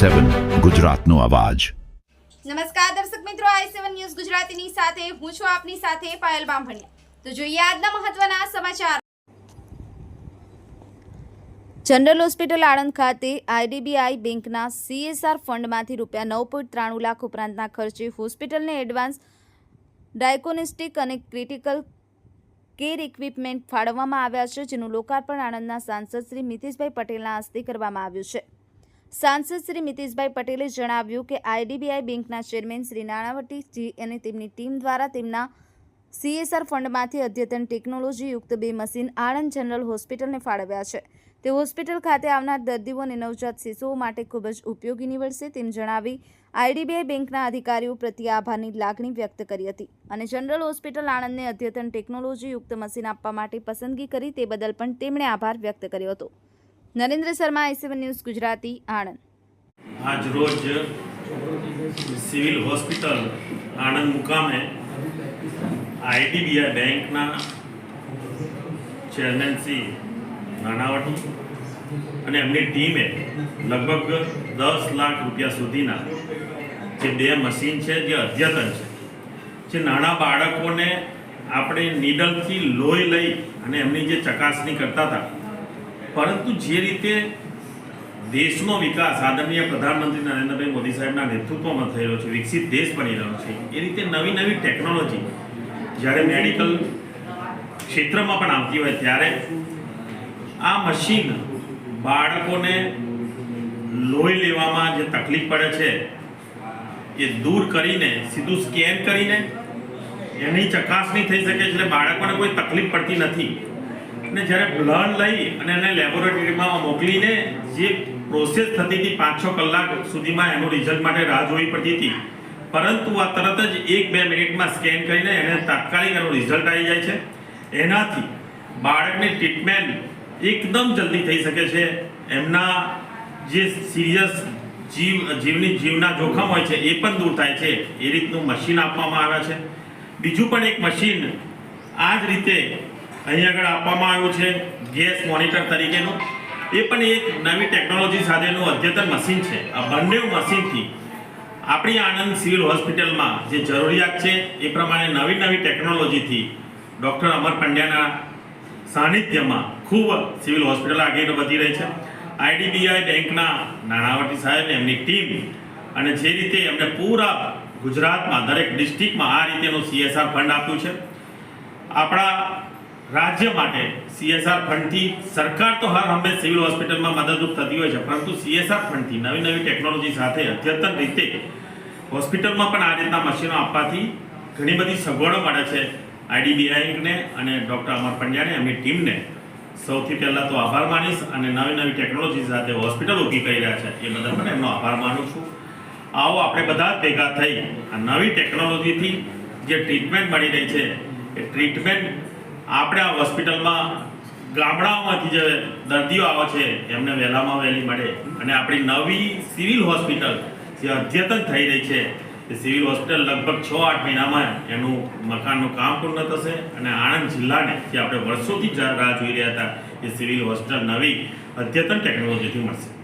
સેવન ગુજરાતનો અવાજ. નમસ્કાર દર્શક મિત્રો, આઈ સેવન ન્યૂઝ ગુજરાતીની સાથે હું છું આપની સાથે પાયલ બામભણિયા. તો જોઈએ આજના મહત્વના સમાચાર. જનરલ હોસ્પિટલ આણંદ ખાતે આઈડીબીઆઈ બેંકના સીએસઆર ફંડમાંથી રૂપિયા નવ પોઈન્ટ ત્રાણું લાખ ઉપરાંતના ખર્ચે હોસ્પિટલને એડવાન્સ ડાયકોનિસ્ટિક અને ક્રિટિકલ કેર ઇક્વિપમેન્ટ ફાળવવામાં આવ્યા છે, જેનું લોકાર્પણ આણંદના સાંસદ શ્રી મિતેશભાઈ પટેલના હસ્તે કરવામાં આવ્યું છે. સાંસદ શ્રી મિતેશભાઈ પટેલે જણાવ્યું કે આઈડીબીઆઈ બેંકના ચેરમેન શ્રી નાણાવટીજી અને તેમની ટીમ દ્વારા તેમના સીએસઆર ફંડમાંથી અદ્યતન ટેકનોલોજીયુક્ત બે મશીન આણંદ જનરલ હોસ્પિટલને ફાળવ્યા છે. તે હોસ્પિટલ ખાતે આવનાર દર્દીઓ અને નવજાત શિશુઓ માટે ખૂબ જ ઉપયોગી નીવડશે તેમ જણાવી આઈડીબીઆઈ બેંકના અધિકારીઓ પ્રત્યે આભારની લાગણી વ્યક્ત કરી હતી અને જનરલ હોસ્પિટલ આણંદને અદ્યતન ટેકનોલોજીયુક્ત મશીન આપવા માટે પસંદગી કરી તે બદલ પણ તેમણે આભાર વ્યક્ત કર્યો હતો. Narendra Sharma I C one news, Gujarati, Anand. આજ રોજ સિવિલ હોસ્પિટલ આણંદ મુકામે આઈડીબીઆઈ બેંકના ચેરમેન શ્રી નાણાવટી અને એમની ટીમે લગભગ દસ લાખ રૂપિયા સુધીના જે બે મશીન છે, જે અદ્યતન છે, જે નાના બાળકોને આપણે નીડલથી લોહી લઈ અને એમની જે ચકાસણી કરતા હતા પરંતુ જે રીતે દેશનો વિકાસ આદરણીય પ્રધાનમંત્રી નરેન્દ્રભાઈ મોદી સાહેબના નેતૃત્વમાં થઈ છે, વિકસિત દેશ બની રહ્યો છે, એ રીતે નવી નવી ટેકનોલોજી જ્યારે મેડિકલ ક્ષેત્રમાં પણ આવતી હોય ત્યારે આ મશીન બાળકોને લોહી લેવામાં જે તકલીફ પડે છે, એ દૂર કરીને, સીધું સ્કેન કરીને એની ચકાસણી થઈ શકે છે, એટલે બાળકોને કોઈ તકલીફ પડતી નથી. અને જ્યારે બ્લડ લઈ અને એને લેબોરેટરીમાં મોકલીને જે પ્રોસેસ થતી હતી પાંચ છ કલાક સુધીમાં એનું રિઝલ્ટ માટે રાહ જોવી પડતી હતી. પરંતુ આ તરત જ એક બે મિનિટમાં સ્કેન કરીને એને તાત્કાલિક એનું રિઝલ્ટ આવી જાય છે. એનાથી બાળકની ટ્રીટમેન્ટ એકદમ જલ્દી થઈ શકે છે. એમના જે સિરિયસ જીવ, જીવની જીવના જોખમ હોય છે એ પણ દૂર થાય છે. એ રીતનું મશીન આપવામાં આવે છે. બીજું પણ એક મશીન આ જ રીતે અહીં આગળ આપવામાં આવ્યું છે ગેસ મોનિટર તરીકેનું. એ પણ એક નવી ટેકનોલોજી સાથેનું અદ્યતન મશીન છે. આ બંને મશીનથી આપણી આણંદ સિવિલ હોસ્પિટલમાં જે જરૂરિયાત છે એ પ્રમાણે નવી નવી ટેકનોલોજીથી ડૉક્ટર અમર પંડ્યાના સાનિધ્યમાં ખૂબ સિવિલ હોસ્પિટલ આગળ વધી રહી છે. આઈડીબીઆઈ બેંકના નાણાવટી સાહેબ એમની ટીમ અને જે રીતે એમને પૂરા ગુજરાતમાં દરેક ડિસ્ટ્રિક્ટમાં આ રીતેનું સીએસઆર ફંડ આપ્યું છે. આપણા રાજ્ય માટે સીએસઆર ફંડથી સરકાર તો હર હંમેશ સિવિલ હોસ્પિટલમાં મદદરૂપ થતી હોય છે, પરંતુ સીએસઆર ફંડથી નવી નવી ટેકનોલોજી સાથે અદ્યતન રીતે હોસ્પિટલમાં પણ આ રીતના મશીનો આપવાથી ઘણી બધી સગવડો મળે છે. આઈડીબીઆઈને અને ડૉક્ટર અમર પંડ્યાને, એમની ટીમને સૌથી પહેલાં તો આભાર માનીશ અને નવી નવી ટેકનોલોજી સાથે હોસ્પિટલ ઊભી કરી રહ્યા છે. એ બદલ પણ એમનો આભાર માનું છું. આવો આપણે બધા ભેગા થઈ આ નવી ટેકનોલોજીથી જે ટ્રીટમેન્ટ મળી રહી છે, એ ટ્રીટમેન્ટ આપણે આ હોસ્પિટલમાં ગામડાઓમાંથી જે દર્દીઓ આવે છે, એમને વહેલામાં વહેલી મળે. અને આપણી નવી સિવિલ હોસ્પિટલ, જે અદ્યતન થઈ રહી છે, એ સિવિલ હોસ્પિટલ લગભગ છ આઠ મહિનામાં એનું મકાનનું કામ પૂર્ણ થશે. અને આણંદ જિલ્લાને, જે આપણે વર્ષોથી રાહ જોઈ રહ્યા હતા, એ સિવિલ હોસ્પિટલ નવી અદ્યતન ટેકનોલોજીથી મળશે.